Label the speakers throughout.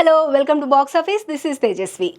Speaker 1: Hello welcome to box office. This is Tejaswi.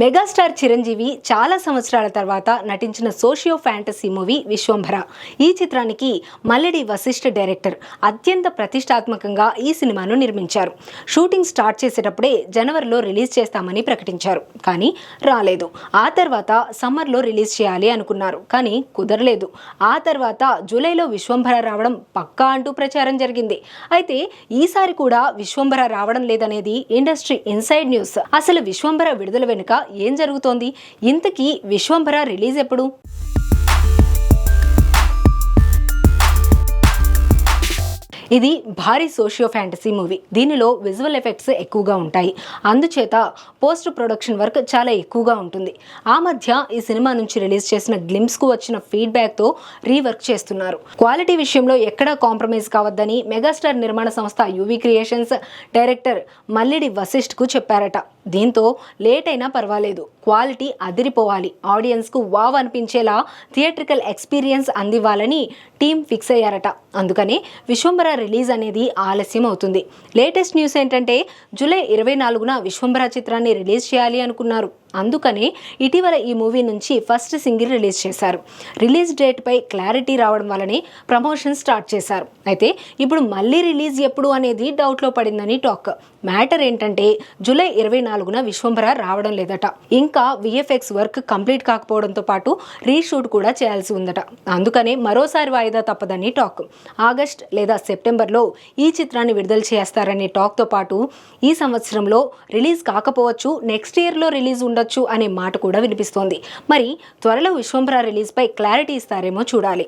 Speaker 1: Megastar Chiranjeevi చాలా సంవత్సరాల తర్వాత నటించిన సోషియో ఫ్యాంటసీ మూవీ విశ్వంభర. ఈ చిత్రానికి మల్లెడి వశిష్ఠ డైరెక్టర్ అత్యంత ప్రతిష్టాత్మకంగా ఈ సినిమాను నిర్మించారు. షూటింగ్ స్టార్ట్ చేసేటప్పుడే జనవరిలో రిలీజ్ చేస్తామని ప్రకటించారు. కానీ రాలేదు. ఆ తర్వాత సమ్మర్లో రిలీజ్ చేయాలి అనుకున్నారు. కానీ కుదరలేదు. ఆ తర్వాత జూలైలో విశ్వంభర రావడం పక్కా అంటూ ప్రచారం జరిగింది. అయితే ఈసారి కూడా విశ్వంభర రావడం లేదనేది ఇండస్ట్రీ ఇన్సైడ్ న్యూస్. అసలు విశ్వంభర విడుదల వెనుక ఏం జరుగుతోంది? ఇంతకీ విశ్వంభర రిలీజ్ ఎప్పుడు? ఇది భారీ సోషియో ఫ్యాంటసీ మూవీ. దీనిలో విజువల్ ఎఫెక్ట్స్ ఎక్కువగా ఉంటాయి. అందుచేత పోస్ట్ ప్రొడక్షన్ వర్క్ చాలా ఎక్కువగా ఉంటుంది. ఆ మధ్య ఈ సినిమా నుంచి రిలీజ్ చేసిన గ్లిమ్స్కు వచ్చిన ఫీడ్బ్యాక్తో రీవర్క్ చేస్తున్నారు. క్వాలిటీ విషయంలో ఎక్కడా కాంప్రమైజ్ కావద్దని మెగాస్టార్ నిర్మాణ సంస్థ యువి క్రియేషన్స్ డైరెక్టర్ మల్లిడి వశిష్ఠ్కు చెప్పారట. దీంతో లేట్ అయినా పర్వాలేదు. క్వాలిటీ అదిరిపోవాలి. ఆడియన్స్కు వావ్ అనిపించేలా థియేట్రికల్ ఎక్స్పీరియన్స్ అందివ్వాలని టీం ఫిక్స్ అయ్యారట. అందుకనే విశ్వంబర రిలీజ్ అనేది ఆలస్యం అవుతుంది. లేటెస్ట్ న్యూస్ ఏంటంటే జూలై ఇరవై నాలుగున విశ్వంభర చిత్రాన్ని రిలీజ్ చేయాలి అనుకున్నారు. అందుకనే ఇటీవల ఈ మూవీ నుంచి ఫస్ట్ సింగిల్ రిలీజ్ చేశారు. రిలీజ్ డేట్పై క్లారిటీ రావడం వల్లనే ప్రమోషన్ స్టార్ట్ చేశారు. అయితే ఇప్పుడు మళ్ళీ రిలీజ్ ఎప్పుడు అనేది డౌట్లో పడిందని టాక్. మ్యాటర్ ఏంటంటే జూలై ఇరవై నాలుగున విశ్వంభర రావడం లేదట. ఇంకా విఎఫ్ఎక్స్ వర్క్ కంప్లీట్ కాకపోవడంతో పాటు రీషూట్ కూడా చేయాల్సి ఉందట. అందుకనే మరోసారి వాయిదా తప్పదని టాక్. ఆగస్ట్ లేదా సెప్టెంబర్లో ఈ చిత్రాన్ని విడుదల చేస్తారనే టాక్తో పాటు ఈ సంవత్సరంలో రిలీజ్ కాకపోవచ్చు నెక్స్ట్ ఇయర్లో రిలీజ్ ఉండదు ఉండొచ్చు అనే మాట కూడా వినిపిస్తోంది. మరి త్వరలో విశ్వంభర రిలీజ్పై క్లారిటీ ఇస్తారేమో చూడాలి.